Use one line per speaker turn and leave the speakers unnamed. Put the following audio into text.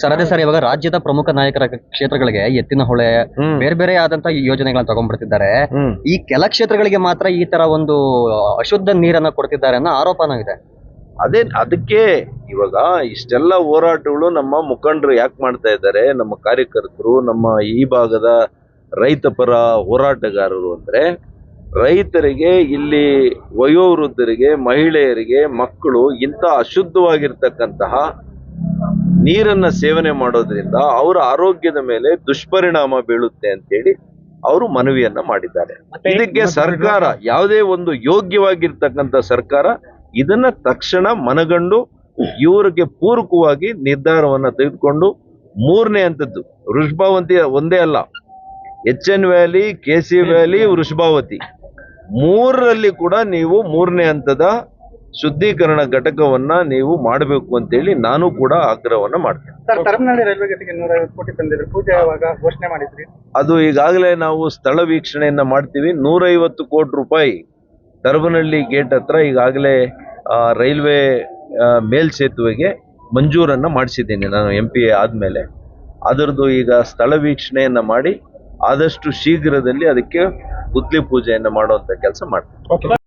Sir ಅದೇ sir ಇವಾಗ ರಾಜ್ಯದ ಪ್ರಮುಖ ನಾಯಕರ ಕ್ಷೇತ್ರಗಳಿಗೆ ಎತ್ತಿನ ಹೊಳೆ ಬೇರೆ ಬೇರೆ ಆದಂತ ಯೋಜನೆಗಳನ್ನ ತಗೊಂಡ್ಬರ್ತಿದ್ದಾರೆ.
ಹ್ಮ್.
ಈ ಕೆಲ ಕ್ಷೇತ್ರಗಳಿಗೆ ಮಾತ್ರ ಈ ತರ ಒಂದು ಅಶುದ್ಧ ನೀರನ್ನ ಕೊಡ್ತಿದ್ದಾರೆ ಅನ್ನೋ ಆರೋಪನಾಗಿದೆ ಇದೆ
ಅದೇ ಅದಕ್ಕೆ ಇವಾಗ ಇಷ್ಟೆಲ್ಲ ಹೋರಾಟಗಳು ನಮ್ಮ ಮುಖಂಡರು ಯಾಕೆ ಮಾಡ್ತಾ ಇದ್ದಾರೆ? ನಮ್ಮ ಕಾರ್ಯಕರ್ತರು ನಮ್ಮ ಈ ಭಾಗದ ರೈತ ಪರ ಹೋರಾಟಗಾರರು ಅಂದ್ರೆ ರೈತರಿಗೆ ಇಲ್ಲಿ ವಯೋವೃದ್ಧರಿಗೆ ಮಹಿಳೆಯರಿಗೆ ಮಕ್ಕಳು ಇಂಥ ಅಶುದ್ಧವಾಗಿರ್ತಕ್ಕಂತಹ ನೀರನ್ನ ಸೇವನೆ ಮಾಡೋದ್ರಿಂದ ಅವರ ಆರೋಗ್ಯದ ಮೇಲೆ ದುಷ್ಪರಿಣಾಮ ಬೀಳುತ್ತೆ ಅಂತೇಳಿ ಅವರು ಮನವಿಯನ್ನ ಮಾಡಿದ್ದಾರೆ. ಇದಕ್ಕೆ ಸರ್ಕಾರ ಯಾವುದೇ ಒಂದು ಯೋಗ್ಯವಾಗಿರ್ತಕ್ಕಂಥ ಸರ್ಕಾರ ಇದನ್ನ ತಕ್ಷಣ ಮನಗಂಡು ಇವರಿಗೆ ಪೂರಕವಾಗಿ ನಿರ್ಧಾರವನ್ನ ತೆಗೆದುಕೊಂಡು ಮೂರನೇ ಹಂತದ್ದು ವೃಷಭಾವಂತಿ ಒಂದೇ ಅಲ್ಲ H N valley K C valley Vrishabhavathi ಮೂರರಲ್ಲಿ ಕೂಡ ನೀವು ಮೂರನೇ ಹಂತದ ಶುದ್ಧೀಕರಣ ಘಟಕವನ್ನ ನೀವು ಮಾಡಬೇಕು ಅಂತೇಳಿ ನಾನು ಕೂಡ ಆಗ್ರಹವನ್ನ ಮಾಡ್ತೇನೆ.
ಸರ್ ತರಮನಹಳ್ಳಿ ರೈಲ್ವೆ ಗೇಟ್ಗೆ ನೂರೈವತ್ತು ಕೋಟಿ ತಂದಿದ್ರು. ಪೂಜೆ ಯಾವಾಗ ಘೋಷಣೆ ಮಾಡಿದ್ರಿ?
ಅದು ಈಗಾಗಲೇ ನಾವು ಸ್ಥಳ ವೀಕ್ಷಣೆಯನ್ನ ಮಾಡ್ತೀವಿ. ನೂರೈವತ್ತು ಕೋಟಿ ರೂಪಾಯಿ ತರಬನಹಳ್ಳಿ ಗೇಟ್ ಹತ್ರ ಈಗಾಗಲೇ ಆ, ರೈಲ್ವೆ ಮೇಲ್ಸೇತುವೆಗೆ ಮಂಜೂರನ್ನ ಮಾಡಿಸಿದ್ದೀನಿ ನಾನು ಎಂ ಪಿ ಆದ್ಮೇಲೆ. ಅದರದ್ದು ಈಗ ಸ್ಥಳ ವೀಕ್ಷಣೆಯನ್ನ ಮಾಡಿ ಆದಷ್ಟು ಶೀಘ್ರದಲ್ಲಿ ಅದಕ್ಕೆ ಗುದ್ಲಿ ಪೂಜೆಯನ್ನ ಮಾಡುವಂತ ಕೆಲಸ ಮಾಡ್ತೀನಿ.